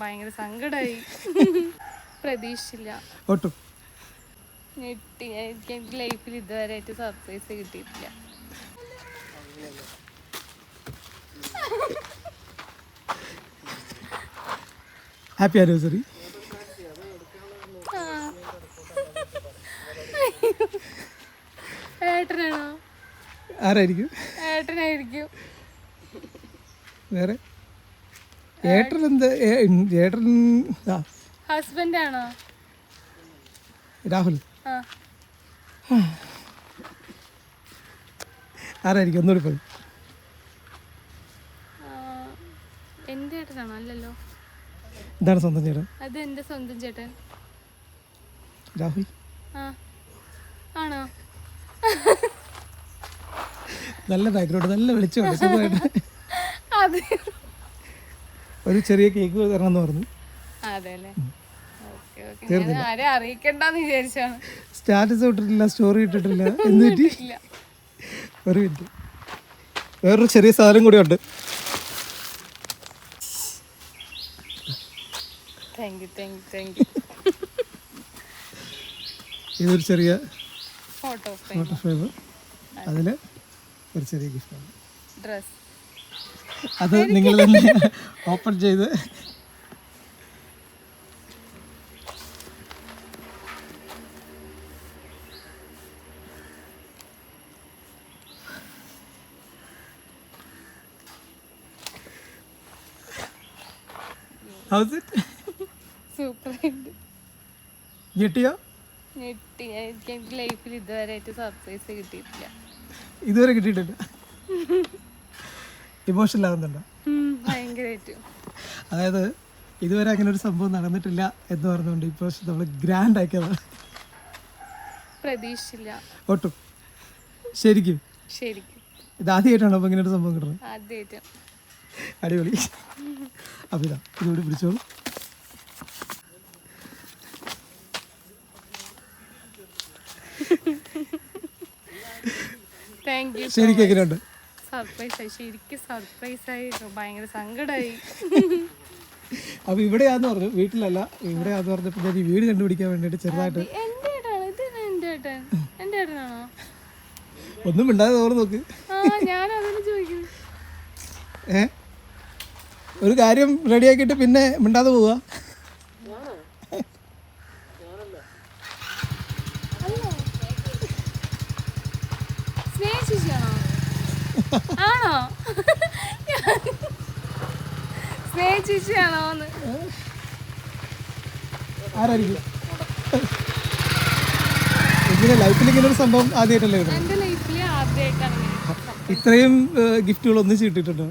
ഭയങ്കര സങ്കടമായി പ്രതീക്ഷിച്ചില്ല. ഒട്ടും. ഞെട്ടി എനിക്ക് എന്റെ ലൈഫിൽ ഇതുവരെയായിട്ട് സർപ്രൈസ് കിട്ടിയിട്ടില്ല. Happy anniversary. ഏട്ടനാണോ? ആരായിരിക്കും? ഏട്ടനായിരിക്കും. വേറെ? ഏട്ടൻ എന്ത് ഏട്ടൻ ഹസ്ബൻഡ് ആണോ രാഹുൽ. ആരായിരിക്കും? ഒന്നുകൂടി പോയി ആ, എന്റെ ഏട്ടനാണോ? അല്ലല്ലോ. ഇതാണ് സ്വന്തം ചേട്ടൻ. അത് എന്റെ സ്വന്തം ചേട്ടൻ. രാഹുൽ. ആണോ? നല്ല ബാക്ക്ഗ്രൗണ്ട് നല്ല വെളിച്ചമുണ്ട്. സുഖമായിട്ട്. അതെ. ഒരു ചെറിയ കേക്ക് തരണം എന്ന് പറഞ്ഞു സ്റ്റാറ്റസ് ഇട്ടിട്ടില്ല സ്റ്റോറി ഇട്ടിട്ടില്ല. എന്നിട്ട് ഒരു മിനിറ്റ്. വേറൊരു ചെറിയ സാധനം കൂടി ഉണ്ട്. ഇതൊരു ചെറിയ ഫോട്ടോ ഫ്രെയിം അതിൽ ഒരു ചെറിയ ഗിഫ്റ്റാണ് ഡ്രസ് അത് നിങ്ങൾ തന്നെ ഓപ്പൺ ചെയ്ത്. ഹൗസ് ഞെട്ടിയോ? ഞെട്ടി. എനിക്ക് ലൈഫിൽ ഇതുവരെയായിട്ട് സർപ്രൈസ് കിട്ടിയിട്ടില്ല. ഇതുവരെ കിട്ടിയിട്ടില്ല. ഇമോഷണൽ ഭയങ്കരമായിട്ട് അതായത് ഇതുവരെ അങ്ങനെ ഒരു സംഭവം നടന്നിട്ടില്ല എന്ന് പറഞ്ഞുകൊണ്ട് ഇപ്പോൾ നമ്മൾ ഗ്രാൻഡ് ആക്കിയതാണ്. പ്രതീക്ഷിച്ചില്ല. ഒട്ടും. ശരിക്കും. ശരിക്കും. ഇത് ആദ്യമായിട്ടാണോ അപ്പോൾ ഇങ്ങനെ ഒരു സംഭവം കിട്ടുന്നത് ആദ്യമായിട്ട്. അടിപൊളി. അപ്പോൾ ഇതാ ഇതുകൂടി പിടിച്ചോളൂ. ശരിക്കും എങ്ങനെയുണ്ട്? സർപ്രൈസ് ആയി. ശരിക്കും സർപ്രൈസ് ആയി. ഭയങ്കര സങ്കടമായി അപ്പൊ ഇവിടെയാന്ന് പറഞ്ഞു. വീട്ടിലല്ല. ഇവിടെയാന്ന് പറഞ്ഞപ്പോ ഞാൻ ഈ വീട് കണ്ടുപിടിക്കാൻ വേണ്ടിട്ട് ചെറുതായിട്ട് എന്റെ ഏട്ടാണ് ഇത് എന്റെ ഏട്ടൻ. എന്റെ ഏട്ടനാണോ? ഒന്നും മിണ്ടാതെ തോന്നുന്നു നോക്ക്. ഞാൻ അതിന് ചോദിക്കുന്നു ഏ? ഒരു കാര്യം റെഡിയാക്കിയിട്ട് പിന്നെ മിണ്ടാതെ പോവുക ആണോ? സ്നേഹ ചേച്ചിയാണോ എന്ന് ആരായിരിക്കും? ഇങ്ങനെ ലൈഫിൽ ഇങ്ങനെ ഒരു സംഭവം ആദ്യമായിട്ടല്ലേ ലൈഫിൽ ആദ്യമായിട്ടാണ്. ഇത്രയും ഗിഫ്റ്റുകൾ ഒന്നിച്ച് കിട്ടിയിട്ടുണ്ടോ?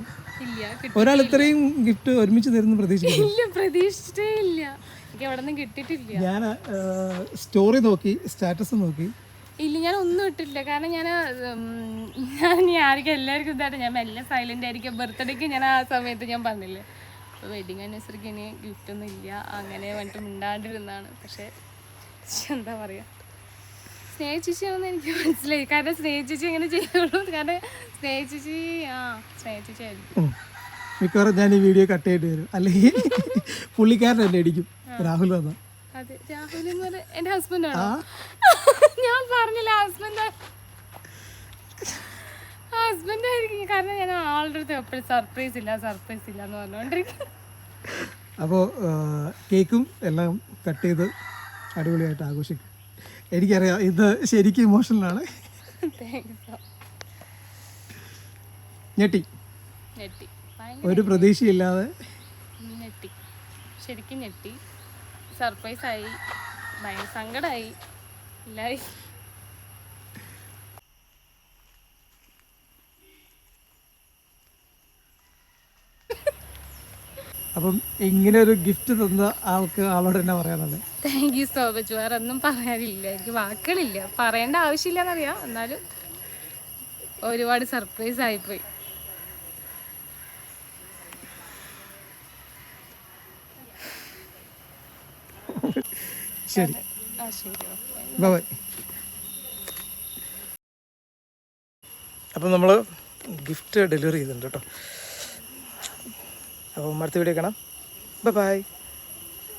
ഒരാൾ ഇത്രയും ഗിഫ്റ്റ് ഒരുമിച്ച് തരുന്നു പ്രതീക്ഷിക്കുന്നു. ഇല്ല പ്രതീക്ഷിച്ചിട്ടേ ഇല്ല. എനിക്ക് എവിടെ നിന്നും കിട്ടിയിട്ടില്ല. ഞാൻ സ്റ്റോറി നോക്കി സ്റ്റാറ്റസ് നോക്കി. ഇല്ല ഞാൻ ഒന്നും ഇട്ടില്ല കാരണം ഞാൻ ഞാൻ ആർക്കും എല്ലാവർക്കും ഇതായിട്ട് ഞാൻ മെല്ലെ സൈലന്റ് ആയിരിക്കും. ബർത്ത്ഡേക്ക് ഞാൻ ആ സമയത്ത് ഞാൻ പറഞ്ഞില്ലേ അപ്പോൾ വെഡിങ് ആനിവേഴ്സറിക്ക് ഇനി ഗിഫ്റ്റ് ഒന്നും ഇല്ല. അങ്ങനെ വന്നിട്ട് മിണ്ടാണ്ടിരുന്നാണ് പക്ഷേ എന്താ പറയുക സ്നേഹിച്ചിച്ചിയാണെന്ന് ചേച്ചിയാണെന്ന് എനിക്ക് മനസ്സിലായി. കാരണം സ്നേഹിച്ചിച്ചി എങ്ങനെ ചെയ്യുള്ളൂ. കാരണം സ്നേഹിച്ചിച്ചി ചേച്ചി ആ സ്നേഹിച്ചിച്ചായിരിക്കും മിക്കവാറും ഞാൻ ഈ വീഡിയോ കട്ട് ചെയ്യേണ്ടി വരും. അല്ലെങ്കിൽ പുള്ളിക്കാരൻ എന്നെ അടിക്കും. രാഹുൽ വന്ന. അതെ രാഹുൽ എന്ന് പറഞ്ഞ എന്റെ ഹസ്ബൻഡാണോ ഞാൻ പറഞ്ഞില്ല ഹസ്ബൻഡ് ഹസ്ബൻഡ് ആയിരിക്കും. കാരണം ഞാൻ ആളുടെ അടുത്ത് എപ്പോഴും സർപ്രൈസ് ഇല്ല സർപ്രൈസ് ഇല്ല എന്ന് പറഞ്ഞുകൊണ്ടിരിക്കും അപ്പോൾ കേക്കും എല്ലാം കട്ട് ചെയ്ത് അടിപൊളിയായിട്ട് ആഘോഷിക്കും. എനിക്കറിയാം ഇത് ശരിക്കും ഇമോഷണലാണ് ഞെട്ടി. ഒരു പ്രതീക്ഷയില്ലാതെ. ഞെട്ടി. ശരിക്കും ഞെട്ടി. സർപ്രൈസ് ആയി ഭയങ്കര സങ്കടമായി എല്ലാവരും അപ്പം ഇങ്ങനെ ഒരു ഗിഫ്റ്റ് തന്ന ആൾക്ക് ആളോട് തന്നെ പറയാനുള്ളത്? താങ്ക് യു സോ മച്ച് വേറെ ഒന്നും പറയാനില്ല. എനിക്ക് വാക്കുകളില്ല. പറയേണ്ട ആവശ്യമില്ല എന്നറിയാം എന്നാലും ഒരുപാട് സർപ്രൈസ് ആയിപ്പോയി. ശരി. ആ ശരി ഓക്കെ. ബൈ അപ്പം നമ്മൾ ഗിഫ്റ്റ് ഡെലിവറി ചെയ്തിട്ടുണ്ട് കേട്ടോ. അപ്പോൾ അടുത്ത വീഡിയോ കാണാം. Bye bye.